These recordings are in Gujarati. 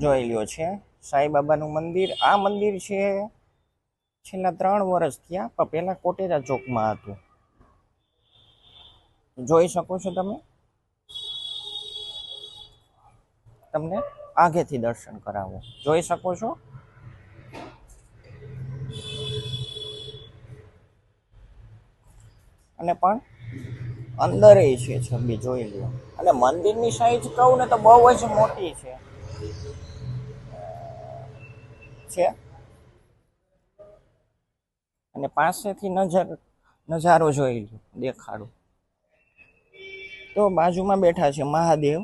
જોઈ લ્યો છે. સાંઈબાબાનું મંદિર, આ મંદિર છે છેલ્લા ત્રણ વર્ષ થયા, પણ પહેલા કોટેરા ચોકમાં હતું. જોઈ શકો છો તમે? તમને આગેથી દર્શન કરાવો. જોઈ શકો છો? અને પણ અંદર છે છબી, જોઈ લો અને મંદિરની સાઈઝ કહું ને તો બહુ જ મોટી છે. છે. અને પાસેથી નજર, નજારો જોઈ લો દેખાડો. તો બાજુમાં બેઠા છે મહાદેવ.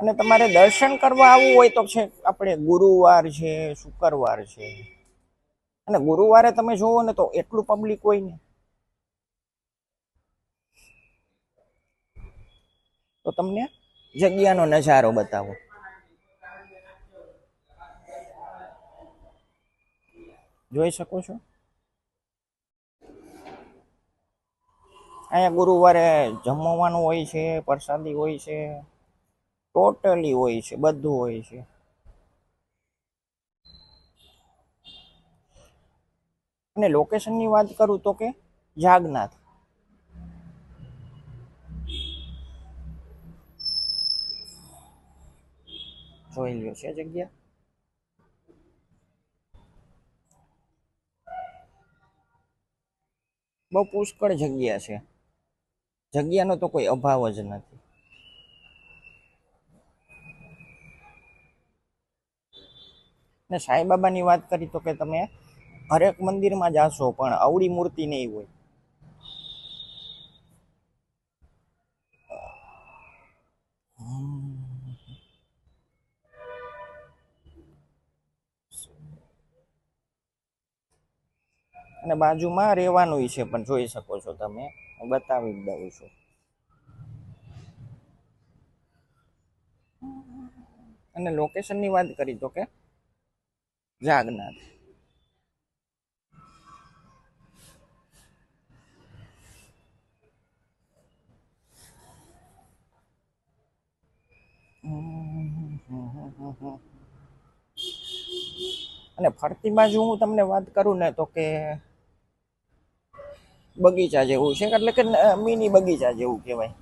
અને તમારે દર્શન કરવા આવવું હોય તો છે, આપણે ગુરુવાર છે, શુક્રવાર છે. અને ગુરુવારે તમે જોવો ને તો એટલું પબ્લિક હોય ને. તો તમને જગ્યાનો નજારો બતાવો. જોઈ શકો છો? અહીંયા ગુરુવારે જમવાનું હોય છે, પ્રસાદી હોય છે, ટોટલી હોય છે, બધું હોય છે. અને લોકેશનની વાત કરું તો કે જાગનાથ. જોઈ લ્યો છે જગ્યા બહુ પુષ્કળ જગ્યા છે જગ્યાનો તો કોઈ અભાવ જ નથી ને સાંઈબાબાની વાત કરી તો કે તમે હરેક મંદિરમાં જાશો, પણ અવળી મૂર્તિ નહીં હોય. અને બાજુમાં રહેવાનું છે પણ જોઈ શકો છો તમે. હું બતાવી દઉં છું. અને લોકેશનની વાત કરી તો કે જાગનાથ. અને ફરતી બાજુ હું તમને વાત કરું ને તો કે બગીચા જેવું છે? એટલે કે મિની બગીચા જેવું કહેવાય.